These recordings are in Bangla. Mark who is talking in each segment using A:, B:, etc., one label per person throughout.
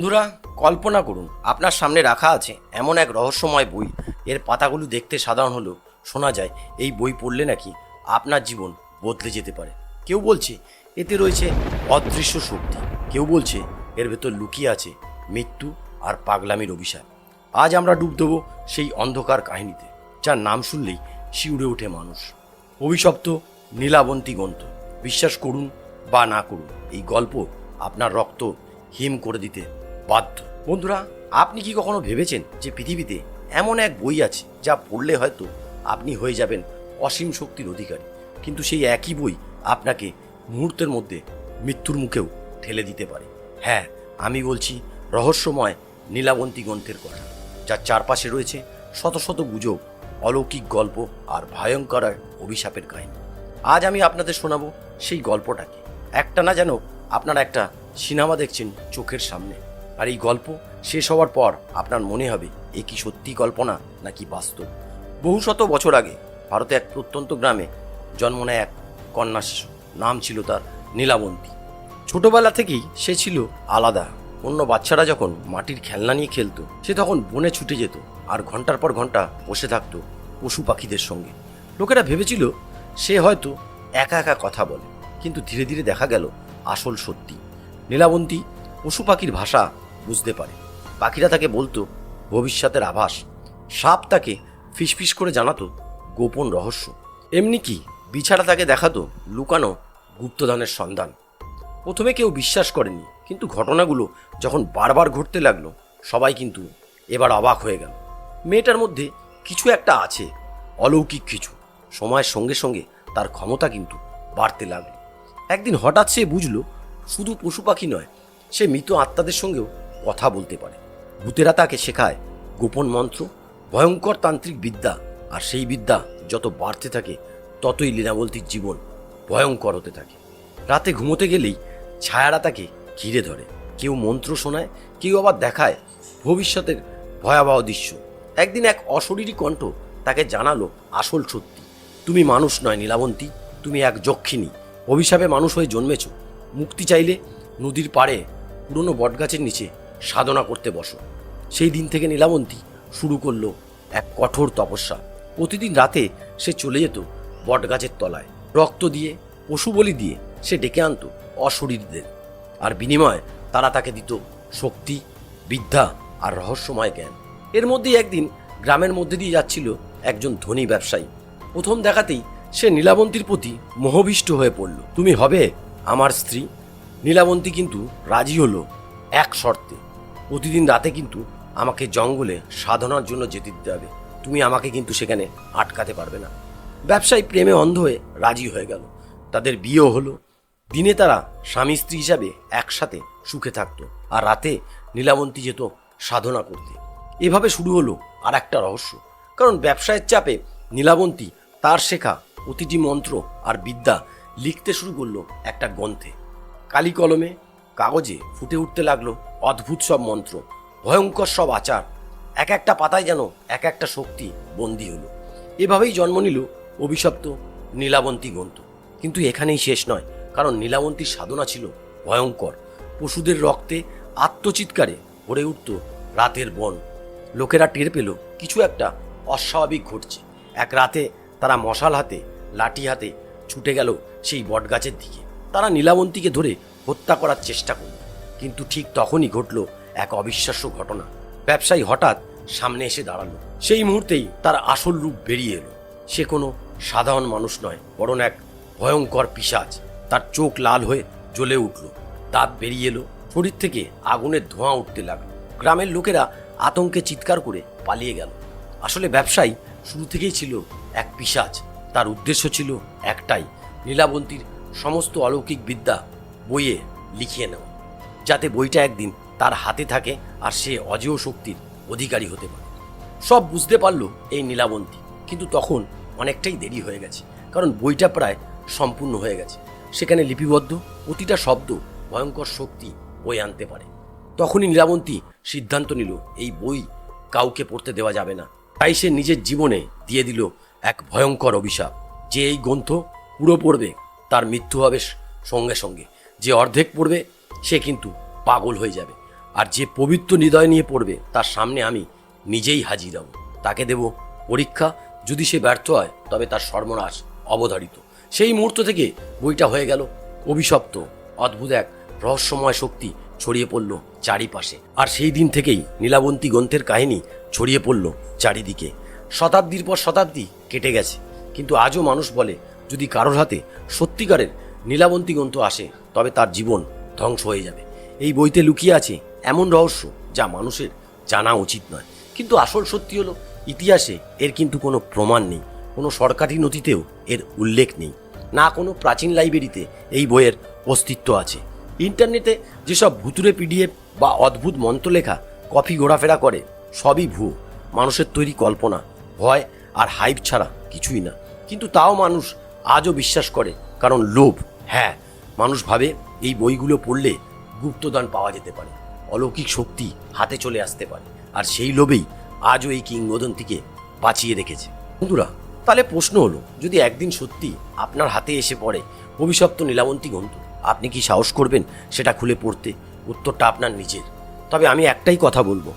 A: বন্ধুরা, কল্পনা করুন, আপনার সামনে রাখা আছে এমন এক রহস্যময় বই। এর পাতাগুলো দেখতে সাধারণ হলেও শোনা যায়, এই বই পড়লে নাকি আপনার জীবন বদলে যেতে পারে। কেউ বলছে, এতে রয়েছে অদৃশ্য শক্তি। কেউ বলছে, এর ভেতর লুকিয়ে আছে মৃত্যু আর পাগলামির অভিশাপ। আজ আমরা ডুব দেবো সেই অন্ধকার কাহিনীতে, যার নাম শুনলেই শিউরে ওঠে মানুষ। অভিশপ্ত, নীলাবন্তী গ্রন্থ। বিশ্বাস করুন বা না করুন, এই গল্প আপনার রক্ত হিম করে দিতে বাধ্য। বন্ধুরা, আপনি কি কখনো ভেবেছেন যে পৃথিবীতে এমন এক বই আছে যা পড়লে হয়তো আপনি হয়ে যাবেন অসীম শক্তির অধিকারী? কিন্তু সেই একই বই আপনাকে মুহূর্তের মধ্যে মৃত্যুর মুখেও ঠেলে দিতে পারে। হ্যাঁ আমি বলছি রহস্যময় নীলাবন্তী গ্রন্থের কথা, যার চারপাশে রয়েছে শত শত গুজব, অলৌকিক গল্প আর ভয়ঙ্কর অভিশাপের কাহিনী। আজ আমি আপনাদের শোনাবো সেই গল্পটাকে। একটা না যেন আপনারা একটা সিনেমা দেখছেন চোখের সামনে। আর এই গল্প শেষ হওয়ার পর আপনার মনে হবে, এ কি সত্যি কল্পনা নাকি বাস্তব? বহু শত বছর আগে ভারতে এক প্রত্যন্ত গ্রামে জন্ম নেয় এক কন্যা শিশু নাম ছিল তার নীলাবন্তী। ছোটবেলা থেকেই সে ছিল আলাদা। অন্য বাচ্চারা যখন মাটির খেলনা নিয়ে খেলতো, সে তখন বনে ছুটে যেত আর ঘণ্টার পর ঘণ্টা বসে থাকতো পশু পাখিদের সঙ্গে। লোকেরা ভেবেছিল সে হয়তো একা একা কথা বলে, কিন্তু ধীরে ধীরে দেখা গেল আসল সত্যি। নীলাবন্তী পশু পাখির ভাষা বুঝতে পারে। পাখিরা তাকে বলতো, ভবিষ্যতের আভাস। সাপ তাকে ফিসফিস করে জানাতো, গোপন রহস্য। এমনি কি বিছানা তাকে দেখাতো, লুকানো গুপ্তধনের সন্ধান। প্রথমে কেউ বিশ্বাস করেনি, কিন্তু ঘটনাগুলো যখন বারবার ঘটতে লাগল, সবাই কিন্তু এবার অবাক হয়ে গেল। মেয়েটার মধ্যে কিছু একটা আছে, অলৌকিক কিছু। সময়ের সঙ্গে সঙ্গে তার ক্ষমতা কিন্তু বাড়তে লাগল। একদিন হঠাৎ সে বুঝলো, শুধু পশু পাখি নয়, সে মৃত আত্মাদের সঙ্গেও কথা বলতে পারে। ভূতেরা তাকে শেখায় গোপন মন্ত্র, ভয়ঙ্কর তান্ত্রিক বিদ্যা, আর সেই বিদ্যা যত বাড়তে থাকে, ততই লীনাবলতির জীবন ভয়ঙ্কর হতে থাকে। রাতে ঘুমোতে গেলেই ছায়ারা তাকে ঘিরে ধরে। কেউ মন্ত্র শোনায়, কেউ আবার দেখায় ভবিষ্যতের ভয়াবহ দৃশ্য। একদিন এক অশরীরী কণ্ঠ তাকে জানালো, আসল সত্যি। তুমি মানুষ নয় নীলাবন্তী, তুমি এক যক্ষিণী। অভিশাপে মানুষ হয়ে জন্মেছ। মুক্তি চাইলে নদীর পাড়ে পুরনো বটগাছের নিচে সাধনা করতে বসো। সেই দিন থেকে নীলাবন্তী শুরু করল এক কঠোর তপস্যা। প্রতিদিন রাতে সে চলে যেত বটগাছের তলায়। রক্ত দিয়ে, পশু বলি দিয়ে সে ডেকে আনতো অশরীরদের। আর বিনিময়ে তারা তাকে দিত শক্তি, বিদ্যা আর রহস্যময় জ্ঞান। এর মধ্যেই একদিন গ্রামের মধ্যে দিয়ে যাচ্ছিল একজন ধনী ব্যবসায়ী। প্রথম দেখাতেই সে নীলাবন্তীর প্রতি মোহবিষ্ট হয়ে পড়ল। তুমি হবে আমার স্ত্রী। নীলাবন্তী কিন্তু রাজি হলো এক শর্তে। প্রতিদিন রাতে কিন্তু আমাকে জঙ্গলে সাধনার জন্য যেতে দিতে হবে। তুমি আমাকে কিন্তু সেখানে আটকাতে পারবে না। ব্যবসায়ী প্রেমে অন্ধ হয়ে রাজি হয়ে গেল। তাদের বিয়েও হলো। দিনে তারা স্বামী স্ত্রী হিসাবে একসাথে সুখে থাকতো আর রাতে নীলাবন্তী যেত সাধনা করতে। এভাবে শুরু হলো আর একটা রহস্য। কারণ ব্যবসায়ের চাপে নীলাবন্তী তার শেখা প্রতিটি মন্ত্র আর বিদ্যা লিখতে শুরু করল একটা গ্রন্থে। কালি কলমে কাগজে ফুটে উঠতে লাগল অদ্ভুত সব মন্ত্র, ভয়ঙ্কর সব আচার। এক একটা পাতায় যেন এক একটা শক্তি বন্দী হলো। এভাবেই জন্ম নিল অভিশপ্ত নীলাবন্তী গ্রন্থ। কিন্তু এখানেই শেষ নয়, কারণ নীলাবন্তীর সাধনা ছিল ভয়ঙ্কর। পশুদের রক্তে আত্মচিৎকারে ভরে উঠত রাতের বন। লোকেরা টের পেল কিছু একটা অস্বাভাবিক ঘটছে। এক রাতে তারা মশাল হাতে, লাঠি হাতে ছুটে গেল সেই বটগাছের দিকে। তারা নীলাবন্তীকে ধরে হত্যা করার চেষ্টা করল। কিন্তু ঠিক তখনই ঘটল এক অবিশ্বাস্য ঘটনা। ব্যবসায়ী হঠাৎ সামনে এসে দাঁড়াল। সেই মুহূর্তেই তার আসল রূপ বেরিয়ে এলো। সে কোনো সাধারণ মানুষ নয়, বরং এক ভয়ঙ্কর পিশাচ তার চোখ লাল হয়ে জ্বলে উঠল। দাঁত বেরিয়ে এলো। শরীর থেকে আগুনের ধোঁয়া উঠতে লাগল। গ্রামের লোকেরা আতঙ্কে চিৎকার করে পালিয়ে গেল। আসলে ব্যবসায়ী শুরু থেকেই ছিল এক পিশাচ তার উদ্দেশ্য ছিল একটাই নীলাবন্তীর সমস্ত অলৌকিক বিদ্যা বইয়ে লিখিয়ে নেওয়া যাতে বইটা একদিন তার হাতে থাকে আর সে অজেয় শক্তির অধিকারী হতে পারে। সব বুঝতে পারল এই নীলাবন্তী, কিন্তু তখন অনেকটাই দেরি হয়ে গেছে, কারণ বইটা প্রায় সম্পূর্ণ হয়ে গেছে। সেখানে লিপিবদ্ধ প্রতিটা শব্দ ভয়ঙ্কর শক্তি বই আনতে পারে। তখনই নীলাবন্তী সিদ্ধান্ত নিল, এই বই কাউকে পড়তে দেওয়া যাবে না। তাই সে নিজের জীবনে দিয়ে দিল এক ভয়ঙ্কর অভিশাপ, যে এই গ্রন্থ পুরো পড়বে, তার মৃত্যু হবে সঙ্গে সঙ্গে। যে অর্ধেক পড়বে, সে কিন্তু পাগল হয়ে যাবে। আর যে পবিত্র হৃদয় নিয়ে পড়বে, তার সামনে আমি নিজেই হাজির হব। তাকে দেব পরীক্ষা। যদি সে ব্যর্থ হয়, তবে তার সর্বনাশ অবধারিত। সেই মুহূর্ত থেকে বইটা হয়ে গেল। অভিশপ্ত, অদ্ভুত এক রহস্যময় শক্তি ছড়িয়ে পড়ল চারিপাশে। আর সেই দিন থেকেই নীলাবন্তী গ্রন্থের কাহিনী ছড়িয়ে পড়ল চারিদিকে। শতাব্দীর পর শতাব্দী কেটে গেছে। কিন্তু আজও মানুষ বলে, যদি কারোর হাতে সত্যিকারের নীলাবন্তী গ্রন্থ আসে তবে তার জীবন ধ্বংস হয়ে যাবে। এই বইতে লুকিয়ে আছে এমন রহস্য যা মানুষের জানা উচিত নয়। কিন্তু আসল সত্যি হলো, ইতিহাসে এর কিন্তু কোনো প্রমাণ নেই, কোনো সরকারি নথিতেও এর উল্লেখ নেই। না কোনো প্রাচীন লাইব্রেরিতে এই বইয়ের অস্তিত্ব আছে। ইন্টারনেটে যেসব ভুতুরে পিডিএফ বা অদ্ভুত মন্ত্রলেখা কপি ঘোরাফেরা করে, সবই ভুয়ো। মানুষের তৈরি কল্পনা, ভয় আর হাইপ ছাড়া কিছুই না। কিন্তু তাও মানুষ আজও বিশ্বাস করে, কারণ লোভ হ্যাঁ মানুষ ভাবে এই বইগুলো পড়লে গুপ্তদান পাওয়া যেতে পারে, অলৌকিক শক্তি হাতে চলে আসতে পারে, আর সেই লোভেই আজও এই কিংবদন্তিকে বাঁচিয়ে রেখেছে। বন্ধুরা, তাহলে প্রশ্ন হলো, যদি একদিন সত্যি আপনার হাতে এসে পড়ে অভিশপ্ত নীলাবন্তী গ্রন্থ আপনি কি সাহস করবেন সেটা খুলে পড়তে? উত্তরটা আপনার নিজের। তবে আমি একটাই কথা বলব,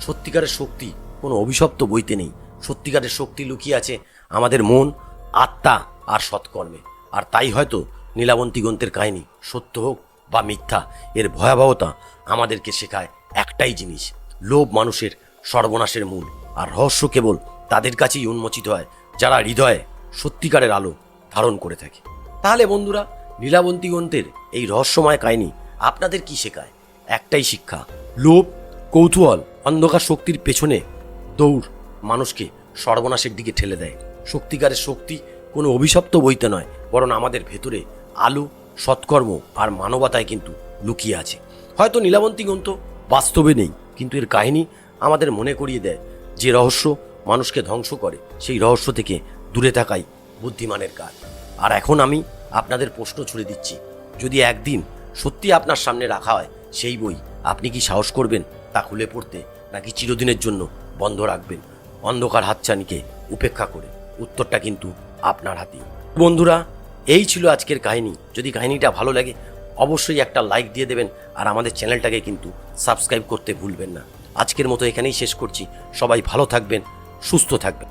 A: সত্যিকারের শক্তি কোনো অভিশপ্ত বইতে নেই। সত্যিকারের শক্তি লুকিয়ে আছে আমাদের মন, আত্মা আর সৎকর্মে। আর তাই হয়তো নীলাবন্তী গ্রন্থের কাহিনী সত্য হোক বা মিথ্যা, এর ভয়াবহতা আমাদেরকে শেখায় একটাই জিনিস, লোভ মানুষের সর্বনাশের মূল। আর রহস্য কেবল তাদের কাছেই উন্মোচিত হয়, যারা হৃদয়ে সত্যিকারের আলো ধারণ করে থাকে। তাহলে বন্ধুরা, নীলাবন্তী গ্রন্থের এই রহস্যময় কাহিনী আপনাদের কি শেখায়? একটাই শিক্ষা, লোভ, কৌতূহল, অন্ধকার শক্তির পেছনে দৌড় মানুষকে সর্বনাশের দিকে ঠেলে দেয়। সত্যিকারের শক্তি কোনো অভিশপ্ত বইতে নয়, বরং আমাদের ভেতরে আলো, সৎকর্ম আর মানবতায় কিন্তু লুকিয়ে আছে। হয়তো নীলাবন্তী গ্রন্থ বাস্তবে নেই, কিন্তু এর কাহিনী আমাদের মনে করিয়ে দেয় যে রহস্য মানুষকে ধ্বংস করে, সেই রহস্য থেকে দূরে থাকাই বুদ্ধিমানের কাজ। আর এখন আমি আপনাদের প্রশ্ন ছুড়ে দিচ্ছি, যদি একদিন সত্যি আপনার সামনে রাখা হয়, সেই বই আপনি কি সাহস করবেন তা খুলে পড়তে, নাকি চিরদিনের জন্য বন্ধ রাখবেন? অন্ধকার হাতছানিকে উপেক্ষা করে, উত্তরটা কিন্তু আপনার হাতেই। বন্ধুরা এই ছিল আজকের কাহিনী। যদি কাহিনীটা ভালো লাগে, অবশ্যই একটা লাইক দিয়ে দেবেন আর আমাদের চ্যানেলটাকে কিন্তু সাবস্ক্রাইব করতে ভুলবেন না। আজকের মতো এখানেই শেষ করছি। সবাই ভালো থাকবেন, সুস্থ থাকবেন।